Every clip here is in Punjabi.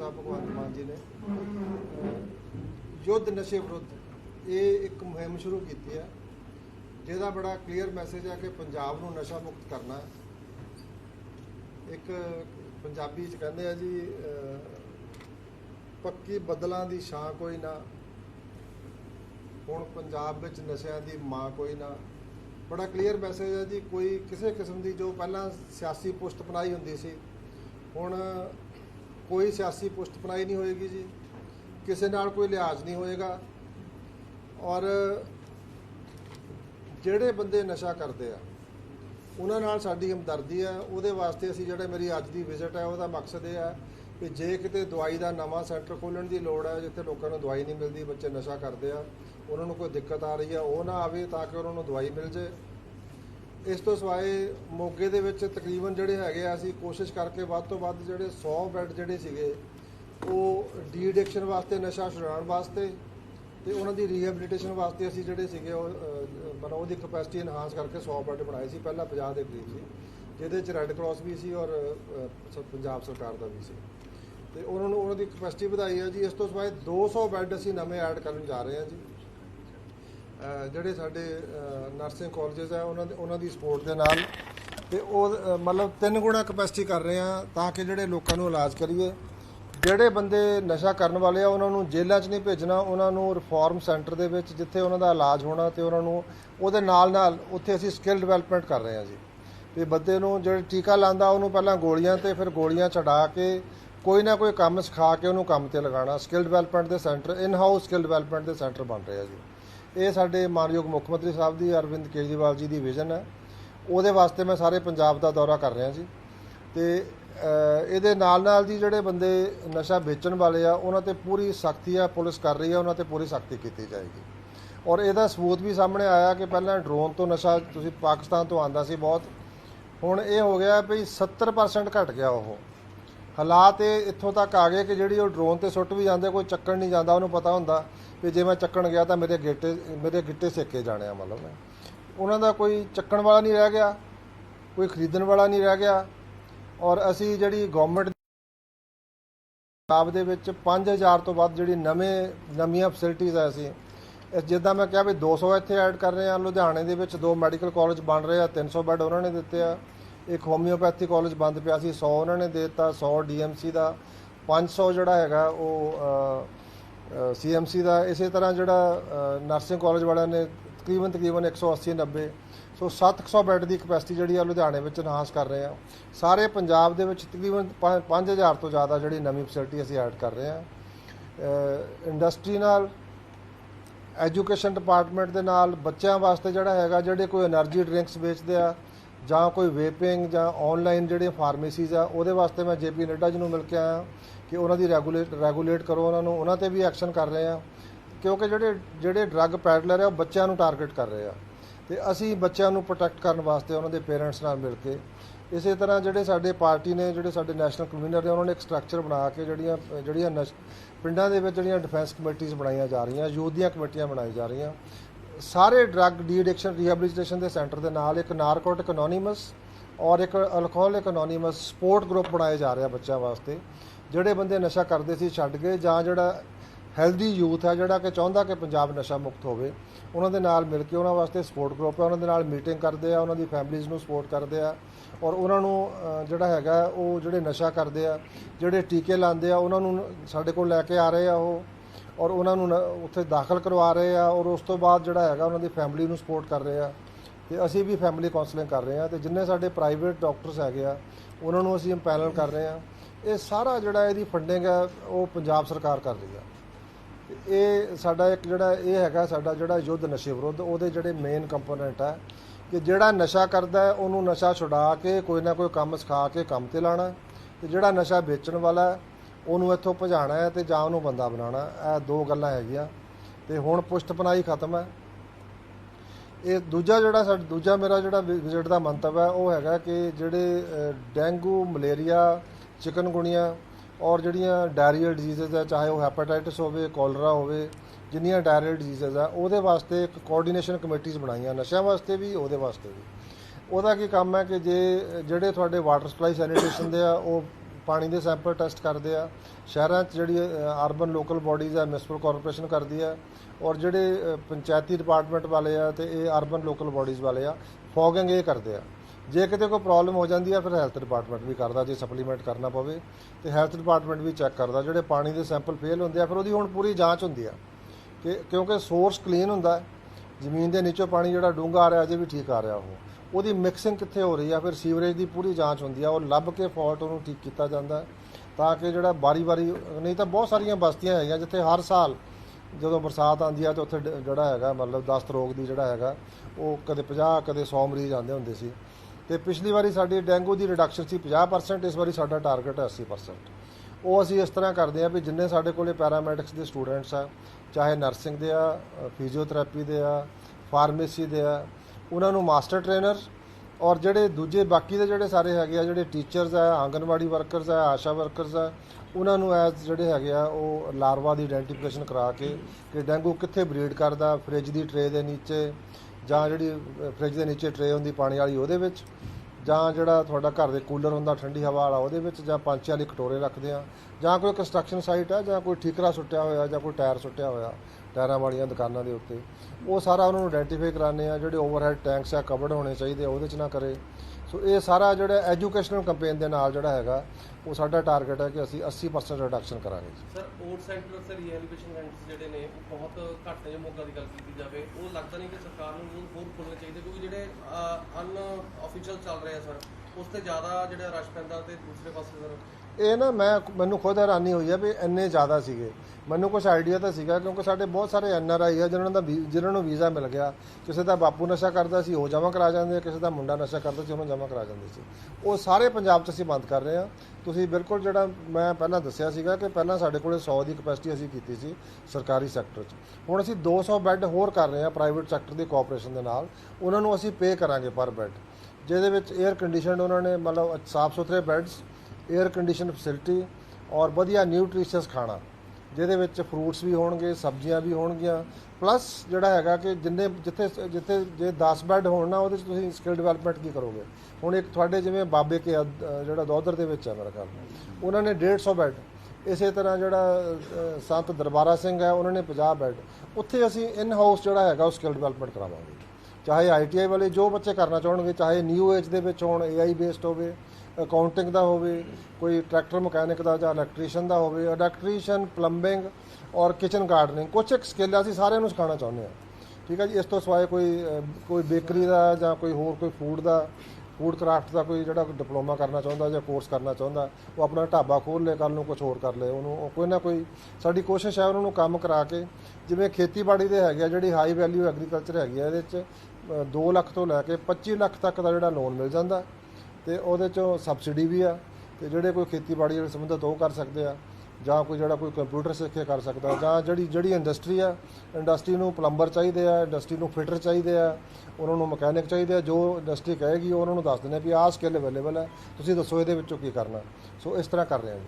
ਸਾਹਿਬ ਭਗਵੰਤ ਮਾਨ ਜੀ ਨੇ ਯੁੱਧ ਨਸ਼ੇ ਵਿਰੁੱਧ ਇਹ ਇੱਕ ਮੁਹਿੰਮ ਸ਼ੁਰੂ ਕੀਤੀ ਹੈ, ਜਿਹਦਾ ਬੜਾ ਕਲੀਅਰ ਮੈਸੇਜ ਹੈ ਕਿ ਪੰਜਾਬ ਨੂੰ ਨਸ਼ਾ ਮੁਕਤ ਕਰਨਾ ਹੈ। ਇੱਕ ਪੰਜਾਬੀ ਚ ਕਹਿੰਦੇ ਆ ਜੀ ਪੱਕੀ ਬਦਲਾਂ ਦੀ ਛਾਂ ਕੋਈ ਨਾ, ਹੁਣ ਪੰਜਾਬ ਵਿੱਚ ਨਸ਼ਿਆਂ ਦੀ ਮਾਂ ਕੋਈ ਨਾ। ਬੜਾ ਕਲੀਅਰ ਮੈਸੇਜ ਹੈ ਜੀ, ਕੋਈ ਕਿਸੇ ਕਿਸਮ ਦੀ ਜੋ ਪਹਿਲਾਂ ਸਿਆਸੀ ਪੁਸ਼ਤ ਪਨਾਈ ਹੁੰਦੀ ਸੀ, ਹੁਣ ਕੋਈ ਸਿਆਸੀ ਪੁਸ਼ਤ ਪਨਾਈ ਨਹੀਂ ਹੋਏਗੀ ਜੀ। ਕਿਸੇ ਨਾਲ ਕੋਈ ਲਿਹਾਜ਼ ਨਹੀਂ ਹੋਏਗਾ। ਔਰ ਜਿਹੜੇ ਬੰਦੇ ਨਸ਼ਾ ਕਰਦੇ ਆ, ਉਹਨਾਂ ਨਾਲ ਸਾਡੀ ਹਮਦਰਦੀ ਹੈ ਉਹਦੇ ਵਾਸਤੇ ਅਸੀਂ ਜਿਹੜਾ ਮੇਰੀ ਅੱਜ ਦੀ ਵਿਜ਼ਿਟ ਹੈ ਉਹਦਾ ਮਕਸਦ ਇਹ ਹੈ ਕਿ ਜੇ ਕਿਤੇ ਦਵਾਈ ਦਾ ਨਵਾਂ ਸੈਂਟਰ ਖੋਲ੍ਹਣ ਦੀ ਲੋੜ ਹੈ ਜਿੱਥੇ ਲੋਕਾਂ ਨੂੰ ਦਵਾਈ ਨਹੀਂ ਮਿਲਦੀ, ਬੱਚੇ ਨਸ਼ਾ ਕਰਦੇ ਆ, ਉਹਨਾਂ ਨੂੰ ਕੋਈ ਦਿੱਕਤ ਆ ਰਹੀ ਹੈ ਉਹ ਨਾ ਆਵੇ ਤਾਂ ਕਿ ਉਹਨਾਂ ਨੂੰ ਦਵਾਈ ਮਿਲ ਜੇ ਇਸ ਤੋਂ ਸਿਵਾਏ ਮੋਗੇ ਦੇ ਵਿੱਚ ਤਕਰੀਬਨ ਜਿਹੜੇ ਹੈਗੇ ਆ, ਅਸੀਂ ਕੋਸ਼ਿਸ਼ ਕਰਕੇ ਵੱਧ ਤੋਂ ਵੱਧ ਜਿਹੜੇ 100 ਬੈੱਡ ਜਿਹੜੇ ਸੀਗੇ, ਉਹ ਡੀ ਐਡਿਕਸ਼ਨ ਵਾਸਤੇ, ਨਸ਼ਾ ਛੁਡਾਉਣ ਵਾਸਤੇ ਤੇ ਉਹਨਾਂ ਦੀ ਰੀਹੈਬਿਲਿਟੇਸ਼ਨ ਵਾਸਤੇ ਅਸੀਂ ਜਿਹੜੇ ਸੀਗੇ, ਉਹ ਮਤਲਬ ਉਹਦੀ ਕਪੈਸਿਟੀ ਇਨਹਾਂਸ ਕਰਕੇ 100 ਬੈੱਡ ਬਣਾਏ ਸੀ, ਪਹਿਲਾਂ 50 ਦੇ ਕਰੀਬ ਸੀ, ਜਿਹਦੇ ਚ ਰੈੱਡ ਕਰਾਸ ਵੀ ਸੀ ਔਰ ਪੰਜਾਬ ਸਰਕਾਰ ਦਾ ਵੀ ਸੀ। ਤੇ ਉਹਨਾਂ ਨੂੰ, ਉਹਨਾਂ ਦੀ ਕਪੈਸਿਟੀ ਵਧਾਈ ਹੈ ਜੀ, ਇਸ ਤੋਂ ਸਿਵਾਏ 200 ਬੈੱਡ ਅਸੀਂ ਨਵੇਂ ਐਡ ਕਰਨ ਜਾ ਰਹੇ ਹਾਂ ਜੀ। ਜਿਹੜੇ ਸਾਡੇ ਨਰਸਿੰਗ ਕਾਲਜਸ ਆ, ਉਹਨਾਂ ਦੇ ਉਹਨਾਂ ਦੀ ਸਪੋਰਟ ਦੇ ਨਾਲ ਤੇ ਉਹ ਮਤਲਬ ਤਿੰਨ ਗੁਣਾ ਕਪੈਸਿਟੀ ਕਰ ਰਹੇ ਆ ਤਾਂ ਕਿ ਜਿਹੜੇ ਲੋਕਾਂ ਨੂੰ ਇਲਾਜ ਕਰੀਏ। ਜਿਹੜੇ ਬੰਦੇ ਨਸ਼ਾ ਕਰਨ ਵਾਲੇ ਆ, ਉਹਨਾਂ ਨੂੰ ਜੇਲ੍ਹਾਂ 'ਚ ਨਹੀਂ ਭੇਜਣਾ, ਉਹਨਾਂ ਨੂੰ ਰਿਫਾਰਮ ਸੈਂਟਰ ਦੇ ਵਿੱਚ ਜਿੱਥੇ ਉਹਨਾਂ ਦਾ ਇਲਾਜ ਹੋਣਾ ਤੇ ਉਹਨਾਂ ਨੂੰ ਉਹਦੇ ਨਾਲ ਨਾਲ ਉੱਥੇ ਅਸੀਂ ਸਕਿੱਲ ਡਿਵੈਲਪਮੈਂਟ ਕਰ ਰਹੇ ਹਾਂ ਜੀ। ਤੇ ਬੰਦੇ ਨੂੰ ਜਿਹੜਾ ਟੀਕਾ ਲਾਂਦਾ ਉਹਨੂੰ ਪਹਿਲਾਂ ਗੋਲੀਆਂ ਤੇ ਫਿਰ ਗੋਲੀਆਂ ਚੜਾ ਕੇ ਕੋਈ ਨਾ ਕੋਈ ਕੰਮ ਸਿਖਾ ਕੇ ਉਹਨੂੰ ਕੰਮ ਤੇ ਲਗਾਉਣਾ। ਸਕਿੱਲ ਡਿਵੈਲਪਮੈਂਟ ਦੇ centre in house skill development ਦੇ ਸੈਂਟਰ ਬਣ ਰਹੇ ਆ ਜੀ। ਇਹ ਸਾਡੇ ਮਾਨਯੋਗ ਮੁੱਖ ਮੰਤਰੀ ਸਾਹਿਬ ਦੀ, ਅਰਵਿੰਦ ਕੇਜਰੀਵਾਲ ਜੀ ਦੀ ਵਿਜ਼ਨ ਹੈ। ਉਹਦੇ ਵਾਸਤੇ ਮੈਂ ਸਾਰੇ ਪੰਜਾਬ ਦਾ ਦੌਰਾ ਕਰ ਰਿਹਾ ਜੀ। ਤੇ ਇਹਦੇ ਨਾਲ ਨਾਲ ਜੀ ਜਿਹੜੇ ਬੰਦੇ ਨਸ਼ਾ ਵੇਚਣ ਵਾਲੇ ਆ, ਉਹਨਾਂ ਤੇ ਪੂਰੀ ਸਖਤੀ ਆ, ਪੁਲਿਸ ਕਰ ਰਹੀ ਆ, ਉਹਨਾਂ ਤੇ ਪੂਰੀ ਸਖਤੀ ਕੀਤੀ ਜਾਏਗੀ। ਔਰ ਇਹਦਾ ਸਬੂਤ ਵੀ ਸਾਹਮਣੇ ਆਇਆ ਕਿ ਪਹਿਲਾਂ ਡਰੋਨ ਤੋਂ ਨਸ਼ਾ, ਤੁਸੀਂ ਪਾਕਿਸਤਾਨ ਤੋਂ ਆਂਦਾ ਸੀ ਬਹੁਤ। ਹੁਣ ਇਹ ਹੋ ਗਿਆ ਵੀ 70% ਘਟ ਗਿਆ ਉਹ। ਹਾਲਾਤ ਇਹ ਇੱਥੋਂ ਤੱਕ ਆ ਗਏ ਕਿ ਜਿਹੜੀ ਉਹ ਡਰੋਨ ਤੇ ਸੁੱਟ ਵੀ ਜਾਂਦੇ, ਕੋਈ ਚੱਕਣ ਨਹੀਂ ਜਾਂਦਾ, ਉਹਨੂੰ ਪਤਾ ਹੁੰਦਾ ਵੀ ਜੇ ਮੈਂ ਚੱਕਣ ਗਿਆ ਤਾਂ ਮੇਰੇ ਗਿੱਟੇ ਮੇਰੇ ਗਿੱਟੇ ਸੇਕੇ ਜਾਣੇ ਆ ਮਤਲਬ। ਉਹਨਾਂ ਦਾ ਕੋਈ ਚੱਕਣ ਵਾਲਾ ਨਹੀਂ ਰਹਿ ਗਿਆ, ਕੋਈ ਖਰੀਦਣ ਵਾਲਾ ਨਹੀਂ ਰਹਿ ਗਿਆ। ਔਰ ਅਸੀਂ ਜਿਹੜੀ ਗਵਰਨਮੈਂਟ ਪੰਜਾਬ ਦੇ ਵਿੱਚ 5000 ਤੋਂ ਵੱਧ ਜਿਹੜੀ ਨਵੇਂ, ਨਵੀਆਂ ਫੈਸਿਲਿਟੀਆਂ ਆ ਅਸੀਂ ਜਿੱਦਾਂ ਮੈਂ ਕਿਹਾ ਵੀ 200 ਇੱਥੇ ਐਡ ਕਰ ਰਹੇ ਆ, ਲੁਧਿਆਣੇ ਦੇ ਵਿੱਚ ਦੋ ਮੈਡੀਕਲ ਕਾਲਜ ਬਣ ਰਹੇ ਆ 300 ਬੈੱਡ ਉਹਨਾਂ ਨੇ ਦਿੱਤੇ ਆ। ਇੱਕ ਹੋਮਿਓਪੈਥੀ ਕਾਲਜ ਬੰਦ ਪਿਆ ਸੀ 100 ਉਹਨਾਂ ਨੇ ਦਿੱਤਾ 100 ਡੀਐਮਸੀ ਦਾ 500 ਜਿਹੜਾ ਹੈਗਾ ਉਹ ਸੀਐਮਸੀ ਦਾ, ਇਸੇ ਤਰ੍ਹਾਂ ਜਿਹੜਾ ਨਰਸਿੰਗ ਕਾਲਜ ਵਾਲਿਆਂ ਨੇ ਤਕਰੀਬਨ ਤਕਰੀਬਨ 180 90 ਸੋ 700 ਬੈੱਡ ਦੀ ਕਪੈਸਿਟੀ ਜਿਹੜੀ ਆ ਲੁਧਿਆਣੇ ਵਿੱਚ ਇਨਹਾਂਸ ਕਰ ਰਹੇ ਆ। ਸਾਰੇ ਪੰਜਾਬ ਦੇ ਵਿੱਚ ਤਕਰੀਬਨ 5000 ਤੋਂ ਜ਼ਿਆਦਾ ਜਿਹੜੀ ਨਵੀਂ ਫੈਸਿਲਿਟੀ ਅਸੀਂ ਐਡ ਕਰ ਰਹੇ ਆ। ਇੰਡਸਟਰੀ ਨਾਲ ਐਜੂਕੇਸ਼ਨ ਡਿਪਾਰਟਮੈਂਟ ਦੇ ਨਾਲ, ਬੱਚਿਆਂ ਵਾਸਤੇ ਜਿਹੜਾ ਹੈਗਾ, ਜਿਹੜੇ ਕੋਈ એનર્ਜੀ ਡਰਿੰਕਸ ਵੇਚਦੇ ਆ ਜਾਂ ਕੋਈ ਵੇਪਿੰਗ ਜਾਂ ਆਨਲਾਈਨ ਜਿਹੜੇ ਫਾਰਮੇਸੀਜ਼ ਆ, ਉਹਦੇ ਵਾਸਤੇ ਮੈਂ ਜੇਪੀ ਨੱਡਾ ਜੀ ਨੂੰ ਮਿਲ ਕੇ ਆਇਆ ਕਿ ਉਹਨਾਂ ਦੀ ਰੈਗੂਲੇਟ ਰੈਗੂਲੇਟ ਕਰੋ, ਉਹਨਾਂ ਨੂੰ, ਉਹਨਾਂ ਤੇ ਵੀ ਐਕਸ਼ਨ ਕਰ ਰਹੇ ਆ। ਕਿਉਂਕਿ ਜਿਹੜੇ ਜਿਹੜੇ ਡਰੱਗ ਪੈਡਲਰ ਆ, ਉਹ ਬੱਚਿਆਂ ਨੂੰ ਟਾਰਗੇਟ ਕਰ ਰਹੇ ਆ। ਤੇ ਅਸੀਂ ਬੱਚਿਆਂ ਨੂੰ ਪ੍ਰੋਟੈਕਟ ਕਰਨ ਵਾਸਤੇ ਉਹਨਾਂ ਦੇ ਪੇਰੈਂਟਸ ਨਾਲ ਮਿਲ ਕੇ, ਇਸੇ ਤਰ੍ਹਾਂ ਜਿਹੜੇ ਸਾਡੇ ਪਾਰਟੀ ਨੇ, ਜਿਹੜੇ ਸਾਡੇ ਨੈਸ਼ਨਲ ਕਨਵੀਨਰ ਨੇ, ਉਹਨਾਂ ਨੇ ਇੱਕ ਸਟਰਕਚਰ ਬਣਾ ਕੇ ਜਿਹੜੀਆਂ ਜਿਹੜੀਆਂ ਨਸ਼- ਪਿੰਡਾਂ ਦੇ ਵਿੱਚ ਜਿਹੜੀਆਂ ਡਿਫੈਂਸ ਕਮੇਟੀਆਂ ਬਣਾਈਆਂ ਜਾ ਰਹੀਆਂ, ਯੂਥ ਦੀਆਂ ਕਮੇਟੀਆਂ ਬਣਾਈ ਜਾ ਰਹੀਆਂ ਸਾਰੇ ਡਰੱਗ ਡੀ ਐਡਿਕਸ਼ਨ ਰੀਹੈਬਿਲਿਟੇਸ਼ਨ ਦੇ ਸੈਂਟਰ ਦੇ ਨਾਲ ਇੱਕ ਨਾਰਕੋਟਿਕ ਅਨੋਨਿਮਸ ਔਰ ਇੱਕ ਅਲਕੋਹਲਿਕ ਅਨੋਨਿਮਸ ਸਪੋਰਟ ਗਰੁੱਪ ਬਣਾਏ ਜਾ ਰਹੇ ਆ ਬੱਚਿਆਂ ਵਾਸਤੇ, ਜਿਹੜੇ ਬੰਦੇ ਨਸ਼ਾ ਕਰਦੇ ਸੀ ਛੱਡ ਗਏ ਜਾਂ ਜਿਹੜਾ ਹੈਲਦੀ ਯੂਥ ਹੈ ਜਿਹੜਾ ਕਿ ਚਾਹੁੰਦਾ ਕਿ ਪੰਜਾਬ ਨਸ਼ਾ ਮੁਕਤ ਹੋਵੇ, ਉਹਨਾਂ ਦੇ ਨਾਲ ਮਿਲ ਕੇ ਉਹਨਾਂ ਵਾਸਤੇ ਸਪੋਰਟ ਗਰੁੱਪ ਹੈ ਉਹਨਾਂ ਦੇ ਨਾਲ ਮੀਟਿੰਗ ਕਰਦੇ ਆ, ਉਹਨਾਂ ਦੀ ਫੈਮਿਲੀਜ਼ ਨੂੰ ਸਪੋਰਟ ਕਰਦੇ ਆ ਔਰ ਉਹਨਾਂ ਨੂੰ ਜਿਹੜਾ ਹੈਗਾ ਉਹ ਜਿਹੜੇ ਨਸ਼ਾ ਕਰਦੇ ਆ, ਜਿਹੜੇ ਟੀਕੇ ਲਾਉਂਦੇ ਆ, ਉਹਨਾਂ ਨੂੰ ਸਾਡੇ ਕੋਲ ਲੈ ਕੇ ਆ ਰਹੇ ਆ ਉਹ ਔਰ ਉਹਨਾਂ ਨੂੰ ਨ- ਉੱਥੇ ਦਾਖਲ ਕਰਵਾ ਰਹੇ ਆ ਔਰ ਉਸ ਤੋਂ ਬਾਅਦ ਜਿਹੜਾ ਹੈਗਾ ਉਹਨਾਂ ਦੀ ਫੈਮਿਲੀ ਨੂੰ ਸਪੋਰਟ ਕਰ ਰਹੇ ਆ ਤੇ ਅਸੀਂ ਵੀ ਫੈਮਿਲੀ ਕਾਉਂਸਲਿੰਗ ਕਰ ਰਹੇ ਆ ਤੇ ਜਿੰਨੇ ਸਾਡੇ ਪ੍ਰਾਈਵੇਟ ਡਾਕਟਰਸ ਹੈਗੇ ਆ ਉਹਨਾਂ ਨੂੰ ਅਸੀਂ ਪੈਨਲ ਕਰ ਰਹੇ ਆ। ਇਹ ਸਾਰਾ ਜਿਹੜਾ ਇਹਦੀ ਫੰਡਿੰਗ ਹੈ ਉਹ ਪੰਜਾਬ ਸਰਕਾਰ ਕਰ ਰਹੀ ਆ। ਤੇ ਇਹ ਸਾਡਾ ਇੱਕ ਜਿਹੜਾ ਇਹ ਹੈਗਾ ਸਾਡਾ ਜਿਹੜਾ ਯੁੱਧ ਨਸ਼ੇ ਵਿਰੁੱਧ ਉਹਦੇ ਜਿਹੜੇ ਮੇਨ ਕੰਪੋਨੈਂਟ ਹੈ ਕਿ ਜਿਹੜਾ ਨਸ਼ਾ ਕਰਦਾ ਹੈ ਉਹਨੂੰ ਨਸ਼ਾ ਛੁਡਾ ਕੇ ਕੋਈ ਨਾ ਕੋਈ ਕੰਮ ਸਿਖਾ ਕੇ ਕੰਮ ਤੇ ਲਾਣਾ। ਤੇ ਜਿਹੜਾ ਨਸ਼ਾ ਵੇਚਣ ਵਾਲਾ ਹੈ, ਉਹਨੂੰ ਇੱਥੋਂ ਭਜਾਣਾ ਹੈ ਤੇ ਜਾਂ ਉਹਨੂੰ ਬੰਦਾ ਬਣਾਉਣਾ। ਇਹ ਦੋ ਗੱਲਾਂ ਹੈਗੀਆਂ। ਤੇ ਹੁਣ ਪੁਸ਼ਤ ਖਤਮ ਹੈ। ਇਹ ਦੂਜਾ ਜਿਹੜਾ ਸਾਡਾ ਦੂਜਾ ਮੇਰਾ ਜਿਹੜਾ ਵਿਜ਼ਿਟ ਦਾ ਮੰਤਵ ਹੈ ਉਹ ਹੈਗਾ ਕਿ ਜਿਹੜੇ ਅ, ਡੇਂਗੂ ਮਲੇਰੀਆ ਚਿਕਨਗੁਣੀਆ ਔਰ ਜਿਹੜੀਆਂ ਡਾਇਰੀਅਲ ਡਿਜ਼ੀਜ਼ਸ ਆ ਚਾਹੇ ਉਹ ਹੈਪੇਟਾਈਟਿਸ ਹੋਵੇ ਕੋਲਰਾ ਹੋਵੇ ਜਿੰਨੀਆਂ ਡਾਇਰੀਅਲ ਡਿਜ਼ੀਜ਼ਸ ਆ ਉਹਦੇ ਵਾਸਤੇ ਇੱਕ ਕੋਆਰਡੀਨੇਸ਼ਨ ਕਮੇਟੀਆਂ ਬਣਾਈਆਂ। ਨਸ਼ਿਆਂ ਵਾਸਤੇ ਵੀ ਉਹਦੇ ਵਾਸਤੇ ਵੀ। ਉਹਦਾ ਕੀ ਕੰਮ ਹੈ ਕਿ ਜੇ ਜਿਹੜੇ ਤੁਹਾਡੇ ਵਾਟਰ ਸਪਲਾਈ ਸੈਨੀਟੇਸ਼ਨ ਦੇ ਆ ਉਹ ਪਾਣੀ ਦੇ ਸੈਂਪਲ ਟੈਸਟ ਕਰਦੇ ਆ। ਸ਼ਹਿਰਾਂ 'ਚ ਜਿਹੜੀ ਅਰਬਨ ਲੋਕਲ ਬਾਡੀਜ਼ ਆ ਮਿਊਨਿਸਪਲ ਕਾਰਪੋਰੇਸ਼ਨ ਕਰਦੀ ਆ। ਔਰ ਜਿਹੜੇ ਪੰਚਾਇਤੀ ਡਿਪਾਰਟਮੈਂਟ ਵਾਲੇ ਆ ਤੇ ਇਹ ਅਰਬਨ ਲੋਕਲ ਬਾਡੀਜ਼ ਵਾਲੇ ਆ ਫੋਗਿੰਗ ਇਹ ਕਰਦੇ ਆ। ਜੇ ਕਿਤੇ ਕੋਈ ਪ੍ਰੋਬਲਮ ਹੋ ਜਾਂਦੀ ਆ, ਫਿਰ ਹੈਲਥ ਡਿਪਾਰਟਮੈਂਟ ਵੀ ਕਰਦਾ, ਜੇ ਸਪਲੀਮੈਂਟ ਕਰਨਾ ਪਵੇ। ਤੇ ਹੈਲਥ ਡਿਪਾਰਟਮੈਂਟ ਵੀ ਚੈੱਕ ਕਰਦਾ, ਜਿਹੜੇ ਪਾਣੀ ਦੇ ਸੈਂਪਲ ਫੇਲ ਹੁੰਦੇ ਆ, ਫਿਰ ਉਹਦੀ ਹੁਣ ਪੂਰੀ ਜਾਂਚ ਹੁੰਦੀ ਆ। ਕਿ, ਕਿਉਂਕਿ ਸੋਰਸ ਕਲੀਨ ਹੁੰਦਾ ਜ਼ਮੀਨ ਦੇ ਨੀਚੋਂ ਪਾਣੀ ਜਿਹੜਾ ਡੂੰਘਾ ਆ ਰਿਹਾ, ਅਜੇ ਵੀ ਠੀਕ ਆ ਰਿਹਾ ਉਹ। ਉਹਦੀ ਮਿਕਸਿੰਗ ਕਿੱਥੇ ਹੋ ਰਹੀ ਆ? ਫਿਰ ਸੀਵਰੇਜ ਦੀ ਪੂਰੀ ਜਾਂਚ ਹੁੰਦੀ ਆ। ਉਹ ਲੱਭ ਕੇ ਫਾਲਟ ਉਹਨੂੰ ਠੀਕ ਕੀਤਾ ਜਾਂਦਾ ਤਾਂ ਕਿ ਜਿਹੜਾ ਬਾਰੀ-ਬਾਰੀ ਨਹੀਂ ਤਾਂ ਬਹੁਤ ਸਾਰੀਆਂ ਬਸਤੀਆਂ ਹੈਗੀਆਂ ਜਿੱਥੇ ਹਰ ਸਾਲ ਜਦੋਂ ਬਰਸਾਤ ਆਉਂਦੀ ਆ ਤੇ ਉੱਥੇ ਡ- ਜਿਹੜਾ ਹੈਗਾ, ਮਤਲਬ ਦਸਤ ਰੋਗ ਦੀ ਜਿਹੜਾ ਹੈਗਾ, ਉਹ ਕਦੇ 50 ਕਦੇ 100 ਮਰੀਜ਼ ਆਉਂਦੇ ਹੁੰਦੇ ਸੀ। ਤੇ ਪਿਛਲੀ ਵਾਰੀ ਸਾਡੀ ਡੈਂਗੂ ਦੀ ਰਿਡਕਸ਼ਨ ਸੀ 50% ਇਸ ਵਾਰੀ ਸਾਡਾ ਟਾਰਗੇਟ ਹੈ 80% ਉਹ ਅਸੀਂ ਇਸ ਤਰ੍ਹਾਂ ਕਰਦੇ ਆ ਵੀ ਜਿੰਨੇ ਸਾਡੇ ਕੋਲੇ ਪੈਰਾਮੈਡਿਕਸ ਦੇ ਸਟੂਡੈਂਟਸ ਆ, ਚਾਹੇ ਨਰਸਿੰਗ ਦੇ ਆ ਫਿਜ਼ੀਓਥੈਰੇਪੀ ਦੇ ਆ ਫਾਰਮੇਸੀ ਦੇ ਆ ਉਹਨਾਂ ਨੂੰ ਮਾਸਟਰ ਟ੍ਰੇਨਰ ਔਰ ਜਿਹੜੇ ਦੂਜੇ ਬਾਕੀ ਦੇ ਜਿਹੜੇ ਸਾਰੇ ਹੈਗੇ ਆ, ਜਿਹੜੇ ਟੀਚਰਸ ਆ, ਆਂਗਨਵਾੜੀ ਵਰਕਰਸ ਆ, ਆਸ਼ਾ ਵਰਕਰਸ ਆ, ਉਹਨਾਂ ਨੂੰ ਐਸ ਜਿਹੜੇ ਹੈਗੇ ਆ, ਉਹ ਲਾਰਵਾ ਦੀ ਆਇਡੈਂਟੀਫਿਕੇਸ਼ਨ ਕਰਾ ਕੇ ਕਿ ਡੈਂਗੂ ਕਿੱਥੇ ਬਰੀਡ ਕਰਦਾ, ਫ੍ਰਿਜ ਦੀ ਟਰੇ ਦੇ ਨੀਚੇ ਜਾਂ ਜਿਹੜੀ ਫ੍ਰਿਜ ਦੇ ਨੀਚੇ ਟਰੇ ਹੁੰਦੀ ਪਾਣੀ ਵਾਲੀ ਉਹਦੇ ਵਿੱਚ ਜਾਂ ਜਿਹੜਾ ਤੁਹਾਡਾ ਘਰ ਦੇ ਕੂਲਰ ਹੁੰਦਾ ਠੰਡੀ ਹਵਾ ਵਾਲਾ ਉਹਦੇ ਵਿੱਚ ਜਾਂ ਪੰਛੀਆਂ ਲਈ ਕਟੋਰੇ ਰੱਖਦੇ ਆ ਜਾਂ ਕੋਈ ਕੰਸਟਰਕਸ਼ਨ ਸਾਈਟ ਆ ਜਾਂ ਕੋਈ ਠੀਕਰਾ ਸੁੱਟਿਆ ਹੋਇਆ ਜਾਂ ਕੋਈ ਟਾਇਰ ਸੁੱਟਿਆ ਹੋਇਆ। ਟਾਇਰਾਂ ਵਾਲੀਆਂ ਦੁਕਾਨਾਂ ਦੇ ਉੱਤੇ। ਉਹ ਸਾਰਾ ਉਹਨਾਂ ਨੂੰ ਆਇਡੈਂਟੀਫਾਈ ਕਰਾਉਂਦੇ ਆ ਜਿਹੜੇ ਓਵਰਹੈਡ ਟੈਂਕਸ ਆ ਕਵਰਡ ਹੋਣੇ ਚਾਹੀਦੇ ਆ, ਉਹਦੇ 'ਚ ਨਾ ਕਰੇ। ਸੋ ਇਹ ਸਾਰਾ ਜਿਹੜਾ ਐਜੂਕੇਸ਼ਨਲ ਕੈਂਪੇਨ ਦੇ ਨਾਲ ਜਿਹੜਾ ਹੈਗਾ ਉਹ ਸਾਡਾ ਟਾਰਗੇਟ ਹੈ ਕਿ ਅਸੀਂ 80% ਰਿਡਕਸ਼ਨ ਕਰਾਂਗੇ। ਸਰ ਓਟ ਸੈਂਟਰ ਤੇ ਰੀਹੈਬਿਲਿਟੇਸ਼ਨ ਸੈਂਟਰ ਜਿਹੜੇ ਨੇ ਉਹ ਬਹੁਤ ਘੱਟ ਨੇ ਮੋਗਾ ਦੀ ਗੱਲ ਕੀਤੀ ਜਾਵੇ। ਉਹ ਲੱਗਦਾ ਨਹੀਂ ਕਿ ਸਰਕਾਰ ਨੂੰ ਹੋਰ ਖੋਲ੍ਹਣੇ ਚਾਹੀਦੇ ਕਿਉਂਕਿ ਜਿਹੜੇ ਅਨ ਆਫੀਸ਼ੀਅਲ ਚੱਲ ਰਹੇ ਆ ਸਰ ਉਸ ਤੇ ਜ਼ਿਆਦਾ ਜਿਹੜਾ ਰਸ਼ ਪੈਂਦਾ ਤੇ ਦੂਸਰੇ ਪਾਸੇ ਸਰ ਇਹ ਨਾ ਮੈਂ ਮੈਨੂੰ ਖੁਦ ਹੈਰਾਨੀ ਹੋਈ ਹੈ ਵੀ ਇੰਨੇ ਜ਼ਿਆਦਾ ਸੀਗੇ। ਮੈਨੂੰ ਕੁਝ ਆਈਡੀਆ ਤਾਂ ਸੀਗਾ ਕਿਉਂਕਿ ਸਾਡੇ ਬਹੁਤ ਸਾਰੇ ਐਨ ਆਰ ਆਈ ਆ, ਜਿਨ੍ਹਾਂ ਦਾ ਵੀ- ਜਿਨ੍ਹਾਂ ਨੂੰ ਵੀਜ਼ਾ ਮਿਲ ਗਿਆ। ਕਿਸੇ ਦਾ ਬਾਪੂ ਨਸ਼ਾ ਕਰਦਾ ਸੀ, ਉਹ ਜਮ੍ਹਾਂ ਕਰਾ ਜਾਂਦੇ ਕਿਸੇ ਦਾ ਮੁੰਡਾ ਨਸ਼ਾ ਕਰਦਾ ਸੀ, ਉਹਨੂੰ ਜਮ੍ਹਾਂ ਕਰਾ ਜਾਂਦੇ ਸੀ। ਉਹ ਸਾਰੇ ਪੰਜਾਬ 'ਚ ਅਸੀਂ ਬੰਦ ਕਰ ਰਹੇ ਹਾਂ ਤੁਸੀਂ ਬਿਲਕੁਲ ਜਿਹੜਾ ਮੈਂ ਪਹਿਲਾਂ ਦੱਸਿਆ ਸੀਗਾ ਕਿ ਪਹਿਲਾਂ ਸਾਡੇ ਕੋਲੇ 100 ਦੀ ਕਪੈਸਿਟੀ ਅਸੀਂ ਕੀਤੀ ਸੀ ਸਰਕਾਰੀ ਸੈਕਟਰ 'ਚ। ਹੁਣ ਅਸੀਂ 200 ਬੈੱਡ ਹੋਰ ਕਰ ਰਹੇ ਹਾਂ ਪ੍ਰਾਈਵੇਟ ਸੈਕਟਰ ਦੀ ਕੋਆਪਰੇਸ਼ਨ ਦੇ ਨਾਲ। ਉਹਨਾਂ ਨੂੰ ਅਸੀਂ ਪੇ ਕਰਾਂਗੇ ਪਰ ਬੈੱਡ ਜਿਹਦੇ ਵਿੱਚ 에ਅਰ ਕੰਡੀਸ਼ਨਡ ਉਹਨਾਂ ਨੇ ਮਤਲਬ ਸਾਫ਼ ਸੁਥਰੇ ਬੈੱਡਸ 에ਅਰ ਕੰਡੀਸ਼ਨ ਫੈਸਿਲਿਟੀ ਔਰ ਵਧੀਆ ਨਿਊਟ੍ਰੀਸ਼ੀਅਸ ਖਾਣਾ, ਜਿਹਦੇ ਵਿੱਚ ਫਰੂਟਸ ਵੀ ਹੋਣਗੇ, ਸਬਜ਼ੀਆਂ ਵੀ ਹੋਣਗੀਆਂ ਪਲੱਸ ਜਿਹੜਾ ਹੈਗਾ ਕਿ ਜਿੰਨੇ ਜਿੱਥੇ ਜਿੱਥੇ ਜੇ 10 ਬੈੱਡ ਹੋਣ ਨਾ, ਉਹਦੇ 'ਚ ਤੁਸੀਂ ਸਕਿੱਲ ਡਿਵੈਲਪਮੈਂਟ ਕੀ ਕਰੋਗੇ? ਹੁਣ ਇੱਕ ਤੁਹਾਡੇ ਜਿਵੇਂ ਬਾਬੇ ਕੇ ਅਦ- ਜਿਹੜਾ ਦੋਦਰ ਦੇ ਵਿੱਚ ਹੈ ਮੇਰਾ ਖਿਆਲ ਉਹਨਾਂ ਨੇ 150 ਬੈੱਡ ਇਸੇ ਤਰ੍ਹਾਂ ਜਿਹੜਾ ਸੰਤ ਦਰਬਾਰਾ ਸਿੰਘ ਹੈ, ਉਹਨਾਂ ਨੇ 50 ਬੈੱਡ ਉੱਥੇ ਅਸੀਂ ਇਨ ਹਾਊਸ ਜਿਹੜਾ ਹੈਗਾ ਉਹ ਸਕਿੱਲ ਡਿਵੈਲਪਮੈਂਟ ਕਰਾਵਾਂਗੇ। ਚਾਹੇ ਆਈਟੀਆਈ ਵਾਲੇ ਜੋ ਬੱਚੇ ਕਰਨਾ ਚਾਹਣਗੇ, ਚਾਹੇ ਨਿਊ ਏਜ ਦੇ ਵਿੱਚ ਹੋਣ ਏਆਈ ਬੇਸਡ ਹੋਵੇ ਅਕਾਊਂਟਿੰਗ ਦਾ ਹੋਵੇ, ਕੋਈ ਟਰੈਕਟਰ ਮਕੈਨਿਕ ਦਾ ਜਾਂ ਇਲੈਕਟ੍ਰੀਸ਼ੀਅਨ ਦਾ ਹੋਵੇ ਇਲੈਕਟ੍ਰੀਸ਼ੀਅਨ ਪਲੰਬਿੰਗ ਔਰ ਕਿਚਨ ਗਾਰਡਨਿੰਗ ਕੁਝ ਇੱਕ ਸਕਿੱਲ ਅਸੀਂ ਸਾਰਿਆਂ ਨੂੰ ਸਿਖਾਉਣਾ ਚਾਹੁੰਦੇ ਹਾਂ। ਠੀਕ ਹੈ ਜੀ? ਇਸ ਤੋਂ ਸਿਵਾਏ ਕੋਈ ਕੋਈ ਬੇਕਰੀ ਦਾ ਜਾਂ ਕੋਈ ਹੋਰ ਕੋਈ ਫੂਡ ਦਾ ਫੂਡ ਕਰਾਫਟ ਦਾ ਕੋਈ ਜਿਹੜਾ ਡਿਪਲੋਮਾ ਕਰਨਾ ਚਾਹੁੰਦਾ ਜਾਂ ਕੋਰਸ ਕਰਨਾ ਚਾਹੁੰਦਾ, ਉਹ ਆਪਣਾ ਢਾਬਾ ਖੋਲ੍ਹ ਲੇ ਕੱਲ ਨੂੰ ਕੁਝ ਹੋਰ ਕਰ ਲੇ, ਉਹਨੂੰ, ਉਹ ਕੋਈ ਨਾ ਕੋਈ ਸਾਡੀ ਕੋਸ਼ਿਸ਼ ਹੈ ਉਹਨਾਂ ਨੂੰ ਕੰਮ ਕਰਾ ਕੇ, ਜਿਵੇਂ ਖੇਤੀਬਾੜੀ ਦੇ ਹੈਗੇ ਆ, ਜਿਹੜੀ ਹਾਈ ਵੈਲਿਊ ਐਗਰੀਕਲਚਰ ਹੈਗੀ ਆ, ਇਹਦੇ ਚ 2 ਲੱਖ ਤੋਂ ਲੈ ਕੇ 25 ਲੱਖ ਤੱਕ ਦਾ ਜਿਹੜਾ ਲੋਨ ਮਿਲ ਜਾਂਦਾ। ਤੇ ਉਹਦੇ ਚੋਂ ਸਬਸਿਡੀ ਵੀ ਆ ਤੇ ਜਿਹੜੇ ਕੋਈ ਖੇਤੀਬਾੜੀ ਨਾਲ ਸੰਬੰਧਿਤ ਉਹ ਕਰ ਸਕਦੇ ਆ, ਜਾਂ ਕੋਈ ਜਿਹੜਾ ਕੋਈ ਕੰਪਿਊਟਰ ਸਿੱਖ ਕੇ ਕਰ ਸਕਦਾ, ਜਾਂ ਜਿਹੜੀ ਜਿਹੜੀ ਇੰਡਸਟਰੀ ਆ ਇੰਡਸਟਰੀ ਨੂੰ ਪਲੰਬਰ ਚਾਹੀਦੇ ਆ ਇੰਡਸਟਰੀ ਨੂੰ ਫਿਟਰ ਚਾਹੀਦੇ ਆ, ਉਹਨਾਂ ਨੂੰ ਮਕੈਨਿਕ ਚਾਹੀਦੇ ਆ, ਜੋ ਇੰਡਸਟਰੀ ਕਹੇਗੀ ਉਹਨਾਂ ਨੂੰ ਦੱਸ ਦਿੰਦੇ ਆ ਵੀ ਆਹ ਸਕਿੱਲ ਅਵੇਲੇਬਲ ਹੈ ਤੁਸੀਂ ਦੱਸੋ ਇਹਦੇ ਵਿੱਚੋਂ ਕੀ ਕਰਨਾ। ਸੋ ਇਸ ਤਰ੍ਹਾਂ ਕਰ ਰਹੇ ਆ ਜੀ।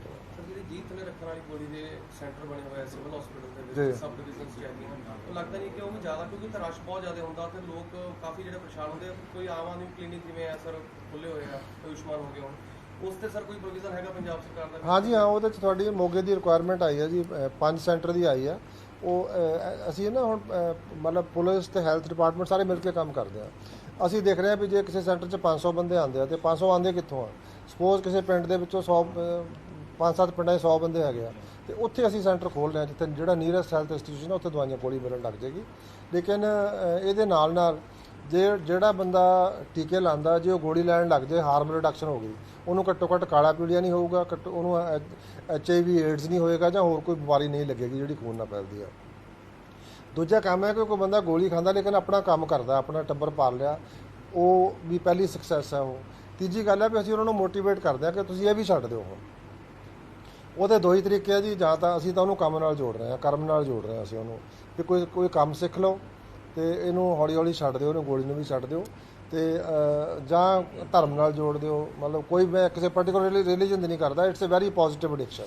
ਸਰ ਜਿਹੜੀ ਜੀਤ ਥੱਲੇ ਰੱਖਣ ਵਾਲੀ ਗੋਲੀ ਦੇ ਸੈਂਟਰ ਬਣੇ ਹੋਏ ਆ ਸਿਵਲ ਹਸਪੀਟਲ ਦੇ ਜੀ। ਵਿੱਚ ਸਬ ਡਿਵੀਜ਼ਨਸ ਚ ਹੈਗੀਆਂ ਉਹ ਲੱਗਦਾ ਨਹੀਂ ਕਿ ਉਹ ਵੀ ਜ਼ਿਆਦਾ ਕਿਉਂਕਿ ਉੱਥੇ ਰਸ਼ ਬਹੁਤ ਜ਼ਿਆਦਾ ਹੁੰਦਾ ਤੇ ਲੋਕ ਕਾਫੀ ਜਿਹੜੇ ਪਰੇਸ਼ਾਨ ਹੁੰਦੇ ਆ। ਕੋਈ ਆਮ ਆਦਮੀ ਕਲੀਨਿਕ ਜਿਵੇਂ ਆ ਸਰ ਖੁੱਲੇ ਹੋਏ ਆ ਆਯੁਸ਼ਮਾਨ ਹੋ ਗਏ ਹੁਣ। ਉਸ ਤੇ ਸਰ ਕੋਈ ਪ੍ਰੋਵੀਜ਼ਨ ਹੈਗਾ ਪੰਜਾਬ ਸਰਕਾਰ ਦਾ? ਹਾਂਜੀ ਹਾਂ ਉਹਦੇ ਚ ਤੁਹਾਡੀ ਮੋਗੇ ਦੀ ਰਿਕੁਆਇਰਮੈਂਟ ਆਈ ਹੈ ਜੀ ਅ, ਪੰਜ ਸੈਂਟਰ ਦੀ ਆਈ ਹੈ ਉਹ ਅ, ਅਸੀਂ ਨਾ ਹੁਣ ਅ, ਮਤਲਬ ਪੁਲਿਸ ਤੇ ਹੈਲਥ ਡਿਪਾਰਟਮੈਂਟ ਸਾਰੇ ਮਿਲ ਕੇ ਕੰਮ ਕਰਦੇ ਆ। ਅਸੀਂ ਦੇਖ ਰਹੇ ਹਾਂ ਵੀ ਜੇ ਕਿਸੇ ਸੈਂਟਰ 'ਚ 500 ਬੰਦੇ ਆਉਂਦੇ ਆ ਤੇ 500 ਆਉਂਦੇ ਕਿੱਥੋਂ ਆ? ਸਪੋਜ਼ ਕਿਸੇ ਪਿੰਡ ਦੇ ਵਿੱਚੋਂ 100 ਪੰਜ ਸੱਤ ਪਿੰਡਾਂ 'ਚ 100 ਬੰਦੇ ਹੈਗੇ ਆ। ਤੇ ਉੱਥੇ ਅਸੀਂ ਸੈਂਟਰ ਖੋਲ ਰਹੇ ਹਾਂ ਜਿੱਥੇ ਜਿਹੜਾ ਨੀਅਰੈਸਟ ਹੈਲਥ ਇੰਸਟੀਟਿਊਸ਼ਨ ਉੱਥੇ ਦਵਾਈਆਂ ਗੋਲੀ ਮਿਲਣ ਲੱਗ ਜਾਏਗੀ। ਲੇਕਿਨ ਇਹਦੇ ਨਾਲ ਨਾਲ ਜੇ ਜਿਹੜਾ ਬੰਦਾ ਟੀਕੇ ਲਾਉਂਦਾ, ਜੇ ਉਹ ਗੋਲੀ ਲੈਣ ਲੱਗ ਜਾਏ ਹਾਰਮ ਰਿਡਕਸ਼ਨ ਹੋ ਗਈ, ਉਹਨੂੰ ਘੱਟੋ ਘੱਟ ਕਾਲਾ ਪੀਲੀਆ ਨਹੀਂ ਹੋਊਗਾ, ਘੱਟੋ, ਉਹਨੂੰ ਐਚ ਆਈ ਵੀ ਏਡਜ਼ ਨਹੀਂ ਹੋਏਗਾ, ਜਾਂ ਹੋਰ ਕੋਈ ਬਿਮਾਰੀ ਨਹੀਂ ਲੱਗੇਗੀ ਜਿਹੜੀ ਖੂਨ ਨਾਲ ਫੈਲਦੀ ਆ। ਦੂਜਾ ਕੰਮ ਹੈ ਕਿ ਕੋਈ ਬੰਦਾ ਗੋਲੀ ਖਾਂਦਾ, ਲੇਕਿਨ ਆਪਣਾ ਕੰਮ ਕਰਦਾ, ਆਪਣਾ ਟੱਬਰ ਪਾਲ ਲਿਆ, ਉਹ ਵੀ ਪਹਿਲੀ ਸਕਸੈਸ ਹੈ ਉਹ। ਤੀਜੀ ਗੱਲ ਹੈ ਵੀ ਅਸੀਂ ਉਹਨਾਂ ਨੂੰ ਮੋਟੀਵੇਟ ਕਰਦੇ ਹਾਂ ਕਿ ਤੁਸੀਂ ਇਹ ਵੀ ਛੱਡ ਦਿਓ ਹੁਣ। ਉਹਦੇ ਦੋ ਹੀ ਤਰੀਕੇ ਆ ਜੀ, ਜਾਂ ਤਾਂ ਅਸੀਂ ਤਾਂ ਉਹਨੂੰ ਕੰਮ ਨਾਲ ਜੋੜ ਰਹੇ ਹਾਂ, ਕਰਮ ਨਾਲ ਜੋੜ ਰਹੇ ਹਾਂ ਅਸੀਂ ਉਹਨੂੰ। ਕਿ ਕੋਈ ਕੋਈ ਕੰਮ ਸਿੱਖ ਲਓ ਤੇ ਇਹਨੂੰ ਹੌਲੀ ਹੌਲੀ ਛੱਡ ਦਿਓ ਉਹਨੂੰ ਗੋਲੀ ਨੂੰ ਵੀ ਛੱਡ ਦਿਓ ਤੇ ਜਾਂ ਧਰਮ ਨਾਲ ਜੋੜ ਦਿਓ। ਮਤਲਬ ਕੋਈ ਮੈਂ ਕਿਸੇ ਪਾਰਟਿਕੂਲਰ ਰਿਲੀਜਨ ਦੀ ਨਹੀਂ ਕਰਦਾ it's a very positive addiction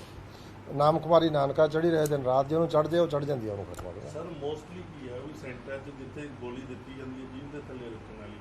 ਨਾਮ ਕੁਮਾਰੀ ਨਾਨਕਾ ਚੜੀ ਰਹੇ, ਦਿਨ ਰਾਤ ਜੇ ਉਹਨੂੰ ਚੜ੍ਹਦੇ ਉਹ ਚੜ ਜਾਂਦੀ ਆ ਉਹਨੂੰ ਖਤਮ ਹੋ ਗਿਆ ਸਰ ਮੋਸਟਲੀ ਕੀ ਹੈ ਵੀ ਸੈਂਟਰ ਜਿੱਥੇ ਗੋਲੀ ਦਿੱਤੀ ਜਾਂਦੀ ਹੈ ਜੀਭ ਦੇ ਥੱਲੇ ਰੱਖਣ ਵਾਲੀ।